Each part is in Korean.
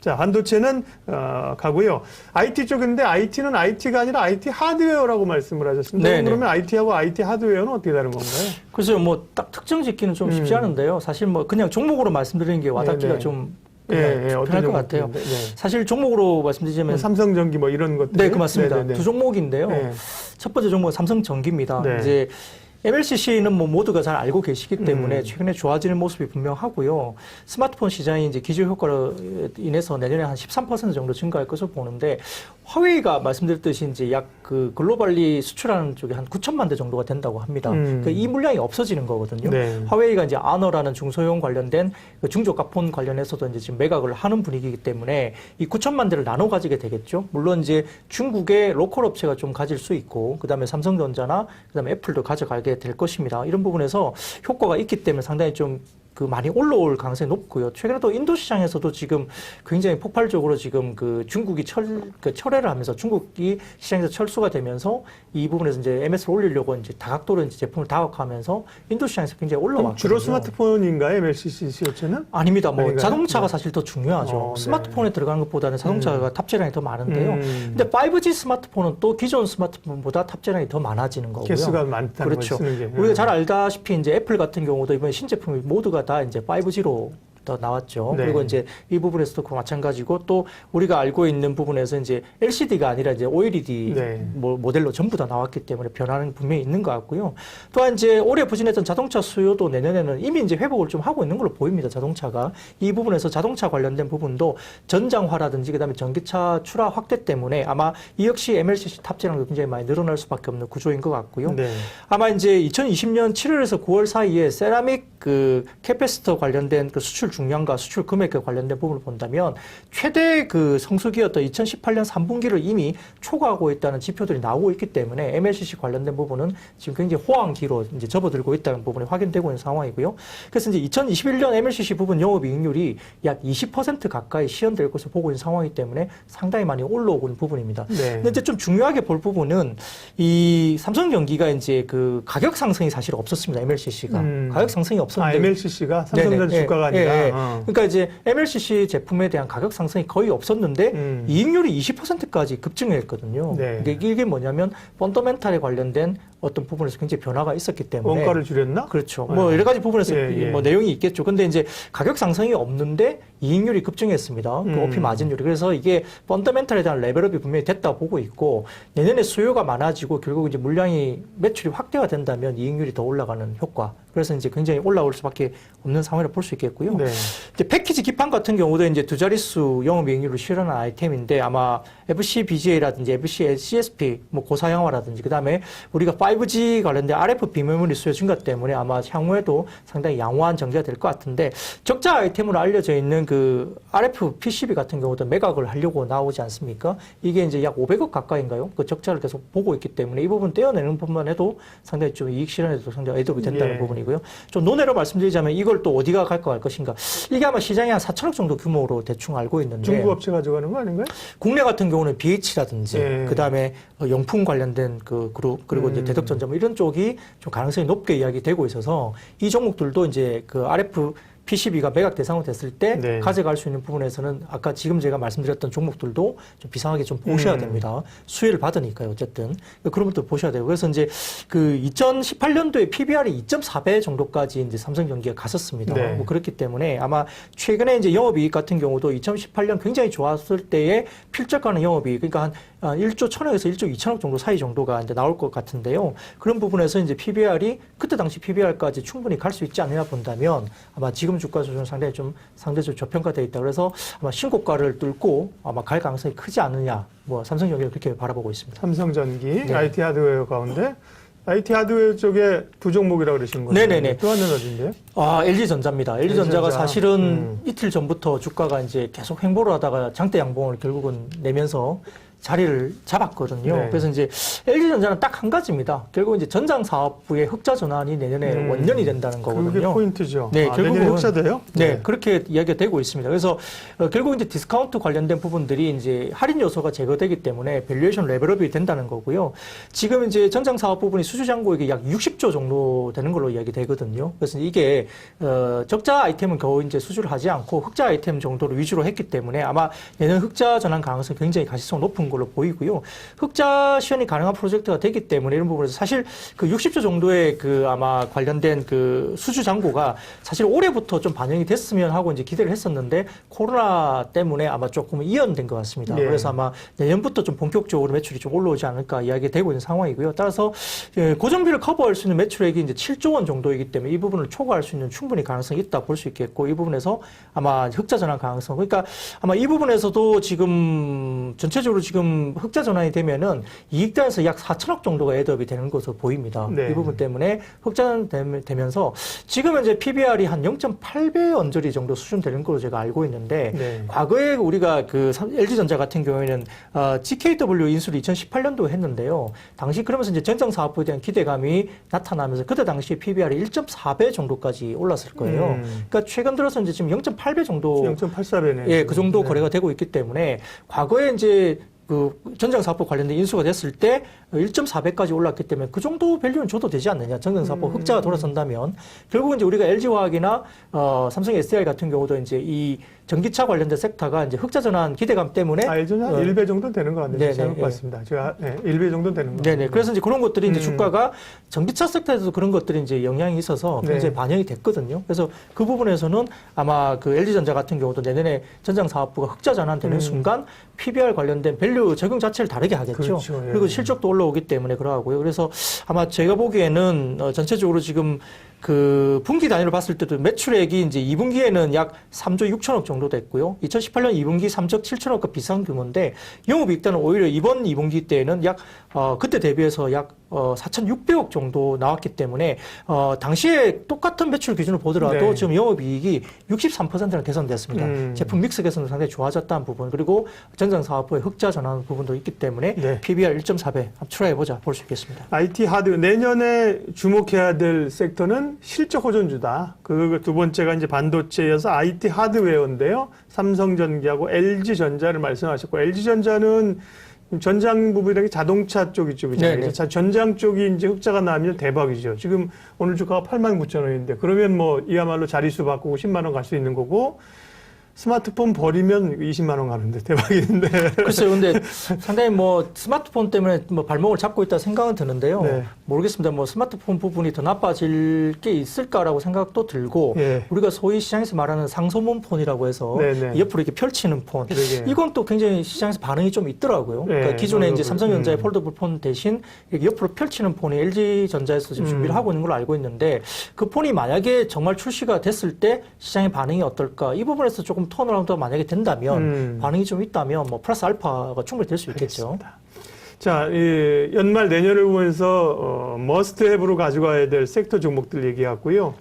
자, 반도체는 어, 가고요. IT 쪽인데 IT는 IT가 아니라 IT 하드웨어라고 말씀을 하셨습니다. 네네. 그러면 IT하고 IT 하드웨어는 어떻게 다른 건가요? 글쎄요, 뭐 딱 특정 짓기는 좀 쉽지 음. 않은데요. 사실 뭐 그냥 종목으로 말씀드리는 게 와닿기가 네네. 좀 예, 예, 어떤 편할 것 같아요. 네. 사실 종목으로 뭐 말씀드리자면 삼성전기 뭐 이런 것들. 네, 그 맞습니다. 네네네. 두 종목인데요. 네. 첫 번째 종목은 삼성전기입니다. 네. 이제 MLCC는 뭐 모두가 잘 알고 계시기 때문에 음. 최근에 좋아지는 모습이 분명하고요. 스마트폰 시장이 이제 기술 효과로 인해서 내년에 한 13% 정도 증가할 것으로 보는데 화웨이가 말씀드렸듯이 이제 약 그 글로벌리 수출하는 쪽에 한 9천만 대 정도가 된다고 합니다. 음. 그이 물량이 없어지는 거거든요. 네. 화웨이가 이제 아너라는 중소형 관련된 그 중저가폰 관련해서도 이제 지금 매각을 하는 분위기이기 때문에 이 9천만 대를 나눠 가지게 되겠죠. 물론 이제 중국의 로컬 업체가 좀 가질 수 있고 그다음에 삼성전자나 그다음에 애플도 가져가게 될 것입니다. 이런 부분에서 효과가 있기 때문에 상당히 좀 그 많이 올라올 가능성이 높고요. 최근에도 인도 시장에서도 지금 굉장히 폭발적으로 지금 그 중국이 철, 그 철회를 하면서 중국이 시장에서 철수가 되면서 이 부분에서 이제 MS를 올리려고 이제 다각도로 이제 제품을 다각화하면서 인도 시장에서 굉장히 올라왔거든요. 주로 스마트폰인가요? MLCC 업체는? 아닙니다. 뭐 아닌가요? 자동차가 네. 사실 더 중요하죠. 어, 네. 스마트폰에 들어가는 것보다는 자동차가 탑재량이 더 많은데요. 음. 근데 5G 스마트폰은 또 기존 스마트폰보다 탑재량이 더 많아지는 거고요. 개수가 많다는 그렇죠. 우리가 음. 잘 알다시피 이제 애플 같은 경우도 이번에 신제품이 모두가 다 이제 5G로 더 나왔죠. 네. 그리고 이제 이 부분에서도 그 마찬가지고 또 우리가 알고 있는 부분에서 이제 LCD가 아니라 이제 OLED 네. 모- 모델로 전부 다 나왔기 때문에 변화는 분명히 있는 것 같고요. 또한 이제 올해 부진했던 자동차 수요도 내년에는 이미 이제 회복을 좀 하고 있는 걸로 보입니다. 자동차가 이 부분에서 자동차 관련된 부분도 전장화라든지 그다음에 전기차 출하 확대 때문에 아마 이 역시 MLCC 탑재량도 굉장히 많이 늘어날 수밖에 없는 구조인 것 같고요. 네. 아마 이제 2020년 7월에서 9월 사이에 세라믹 그 캐패시터 관련된 그 수출 중 량과 수출 금액과 관련된 부분을 본다면 최대 그 성수기였던 2018년 3분기를 이미 초과하고 있다는 지표들이 나오고 있기 때문에 MLCC 관련된 부분은 지금 굉장히 호황기로 이제 접어들고 있다는 부분이 확인되고 있는 상황이고요. 그래서 이제 2021년 MLCC 부분 영업이익률이 약 20% 가까이 시현될 것을 보고 있는 상황이기 때문에 상당히 많이 올라오고 있는 부분입니다. 네. 근데 이제 좀 중요하게 볼 부분은 이 삼성전기가 이제 그 가격 상승이 사실 없었습니다. MLCC가 음. 가격 상승이 아, 없었는데 MLCC가 삼성전자. 주가가 예, 아니라. 예, 예. 어. 그러니까 이제 MLCC 제품에 대한 가격 상승이 거의 없었는데 음. 이익률이 20%까지 급증했거든요. 네. 이게, 이게 뭐냐면 펀더멘탈에 관련된 어떤 부분에서 굉장히 변화가 있었기 때문에 원가를 줄였나? 그렇죠. 네. 뭐 여러 가지 부분에서 예, 예. 뭐 내용이 있겠죠. 근데 이제 가격 상승이 없는데 이익률이 급증했습니다. 그 음. OP 마진율이. 그래서 이게 펀더멘탈에 대한 레벨업이 분명히 됐다 보고 있고 내년에 수요가 많아지고 결국 이제 물량이 매출이 확대가 된다면 이익률이 더 올라가는 효과. 그래서 이제 굉장히 올라올 수밖에 없는 상황이라 볼 수 있겠고요. 네. 이제 패키지 기판 같은 경우도 이제 두 자릿수 영업 이익률을 실현한 아이템인데 아마 FC BGA라든지 FC CSP, 뭐 고사양화라든지 그다음에 우리가 5G 관련된 RF 비메모리 수요 증가 때문에 아마 향후에도 상당히 양호한 전개가 될 것 같은데 적자 아이템으로 알려져 있는 그 RF PCB 같은 경우도 매각을 하려고 나오지 않습니까? 이게 이제 약 500억 가까이인가요? 그 적자를 계속 보고 있기 때문에 이 부분 떼어내는 것만 해도 상당히 좀 이익 실현에도 상당히 애도이 된다는 예. 부분이고요. 좀 논외로 말씀드리자면 이걸 또 어디가 갈까 갈 것인가. 이게 아마 시장이 한 4천억 정도 규모로 대충 알고 있는데 중국 업체 가져가는 거 아닌가요? 국내 같은 경우는 BH라든지 예. 그다음에 어, 용품 관련된 그 그룹 그리고 이제 음. 대덕전자 뭐 이런 쪽이 좀 가능성이 높게 이야기되고 있어서 이 종목들도 이제 그 RF PCB가 매각 대상으로 됐을 때 네. 가져갈 수 있는 부분에서는 아까 지금 제가 말씀드렸던 종목들도 좀 비상하게 좀 보셔야 음. 됩니다. 수혜를 받으니까요, 어쨌든. 그런 것도 보셔야 되고. 그래서 이제 그 2018년도에 PBR이 2.4배 정도까지 이제 삼성전기가 갔었습니다. 네. 뭐 그렇기 때문에 아마 최근에 이제 영업이익 같은 경우도 2018년 굉장히 좋았을 때의 필적하는 영업이익, 그러니까 한 1조 1천억에서 1조 2천억 정도 사이 정도가 이제 나올 것 같은데요. 그런 부분에서 이제 PBR이 그때 당시 PBR까지 충분히 갈 수 있지 않느냐 본다면 아마 지금 주가 조정 상당히 좀 상대적으로 저평가되어 있다. 그래서 아마 신고가를 뚫고 아마 갈 가능성이 크지 않느냐. 뭐 삼성전기를 그렇게 바라보고 있습니다. 삼성전기, 네. IT 하드웨어 가운데 IT 하드웨어 쪽에 두 종목이라고 그러신 거죠? 네네네. 또 하나는 어딘데요? 아, LG전자입니다. LG전자가 LG전자. 사실은 음. 이틀 전부터 주가가 이제 계속 횡보를 하다가 장대 양봉을 결국은 내면서 자리를 잡았거든요. 네. 그래서 이제 LG전자는 딱 한 가지입니다. 결국 이제 전장 사업부의 흑자 전환이 내년에 음. 원년이 된다는 그게 거거든요. 포인트죠. 네, 아, 결국은- 내년에 흑자 돼요? 네, 그렇게 이야기가 되고 있습니다. 그래서 어, 결국 이제 디스카운트 관련된 부분들이 이제 할인 요소가 제거되기 때문에 밸류에이션 레벨업이 된다는 거고요. 지금 이제 전장 사업 부분이 수주 잔고액이 약 60조 정도 되는 걸로 이야기 되거든요. 그래서 이게 어, 적자 아이템은 겨우 이제 수주를 하지 않고 흑자 아이템 정도로 위주로 했기 때문에 아마 내년 흑자 전환 가능성이 굉장히 가시성 높은 걸로 보이고요. 흑자 시현이 가능한 프로젝트가 되기 때문에 이런 부분에서 사실 그 60조 정도의 그 아마 관련된 그 수주 잔고가 사실 올해부터 좀 반영이 됐으면 하고 이제 기대를 했었는데 코로나 때문에 아마 조금 이연된 것 같습니다. 예. 그래서 아마 내년부터 좀 본격적으로 매출이 좀 올라오지 않을까 이야기가 되고 있는 상황이고요. 따라서 예, 고정비를 커버할 수 있는 매출액이 이제 7조 원 정도이기 때문에 이 부분을 초과할 수 있는 충분히 가능성이 있다 볼 수 있겠고 이 부분에서 아마 흑자 전환 가능성 그러니까 아마 이 부분에서도 지금 전체적으로 지금 흑자 전환이 되면은 이익단에서 약 4천억 정도가 애드업이 되는 것으로 보입니다. 네. 이 부분 때문에 흑자 되면서 지금 이제 PBR이 한 0.8배 언저리 정도 수준 되는 걸로 제가 알고 있는데 네. 과거에 우리가 그 삼- LG전자 같은 경우에는 어, GKW 인수를 2018년도에 했는데요. 당시 그러면서 이제 전장 사업부에 대한 기대감이 나타나면서 그때 당시 PBR이 1.4배 정도까지 올랐을 거예요. 음. 그러니까 최근 들어서 이제 지금 0.8배 정도 0.84배네. 예, 그 정도 네. 거래가 되고 있기 때문에 과거에 이제 그 전장 사업부 관련된 인수가 됐을 때 1.4배까지 올랐기 때문에 그 정도 밸류는 줘도 되지 않느냐. 전장 사업부 음. 흑자가 돌아선다면 결국 이제 우리가 LG화학이나 어, 삼성 SDI 같은 경우도 이제 이 전기차 관련된 섹터가 이제 흑자 전환 기대감 때문에 아, 예전에 한 어, 1배 정도 되는 것 같네요. 잘못 예. 봤습니다. 제가 네, 1배 정도 되는 것 네네. 같아요. 그래서 이제 그런 것들이 이제 음. 주가가 전기차 섹터에서도 그런 것들이 이제 영향이 있어서 네. 굉장히 반영이 됐거든요. 그래서 그 부분에서는 아마 그 LG전자 같은 경우도 내년에 전장 사업부가 흑자 전환되는 음. 순간 PBR 관련된 밸류 적용 자체를 다르게 하겠죠. 그렇죠. 예. 그리고 실적도 올라오기 때문에 그러하고요. 그래서 아마 제가 보기에는 어, 전체적으로 지금 그 분기 단위로 봤을 때도 매출액이 이제 2분기에는 약 3조 6천억 정도 됐고요. 2018년 2분기 3조 7천억과 비슷한 규모인데 영업이익단은 오히려 이번 2분기 때에는 약 어, 그때 대비해서 약 어, 4,600억 정도 나왔기 때문에 어, 당시에 똑같은 매출 기준으로 보더라도 네. 지금 영업이익이 63%나 개선됐습니다. 음. 제품 믹스 개선도 상당히 좋아졌다는 부분 그리고 전장 사업부의 흑자 전환 부분도 있기 때문에 네. PBR 1.4배 한번 추라해 보자 볼 수 있겠습니다. IT 하드 내년에 주목해야 될 섹터는 실적 호전주다. 그 두 번째가 이제 반도체여서 IT 하드웨어인데요. 삼성전기하고 LG전자를 말씀하셨고 LG전자는 전장 부분이라는 게 자동차 쪽. 네네. 그래서 자- 전장 쪽이 이제 흑자가 나면 대박이죠. 지금 오늘 주가가 8만 9천 원인데 그러면 뭐 이야말로 자릿수 바꾸고 10만 원 갈 수 있는 거고 스마트폰 버리면 20만 원 가는데 대박인데. 글쎄요, 근데 상당히 뭐 스마트폰 때문에 뭐 발목을 잡고 있다 생각은 드는데요. 네. 모르겠습니다. 뭐 스마트폰 부분이 더 나빠질 게 있을까라고 생각도 들고 예. 우리가 소위 시장에서 말하는 상소문 폰이라고 해서 네네. 옆으로 이렇게 펼치는 폰. 이건 또 굉장히 시장에서 반응이 좀 있더라고요. 네, 그러니까 기존에 이제. 삼성전자의 음. 폴더블 폰 대신 옆으로 펼치는 폰이 LG전자에서 지금 준비를 음. 하고 있는 걸로 알고 있는데 그 폰이 만약에 정말 출시가 됐을 때 시장의 반응이 어떨까? 이 부분에서 조금 턴어라운드가 만약에 된다면 음. 반응이 좀 있다면 뭐 플러스 알파가 충분히 될 수 있겠죠. 자, 이 연말 내년을 보면서 어, 머스트 햅으로 가져가야 될 섹터 종목들 얘기했고요.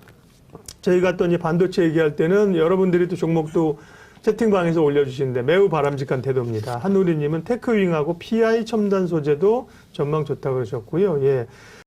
저희가 또 이제 반도체 얘기할 때는 여러분들이 또 종목도 채팅방에서 올려주시는데 매우 바람직한 태도입니다. 한우리님은 테크윙하고 PI 첨단 소재도 전망 좋다고 그러셨고요. 예.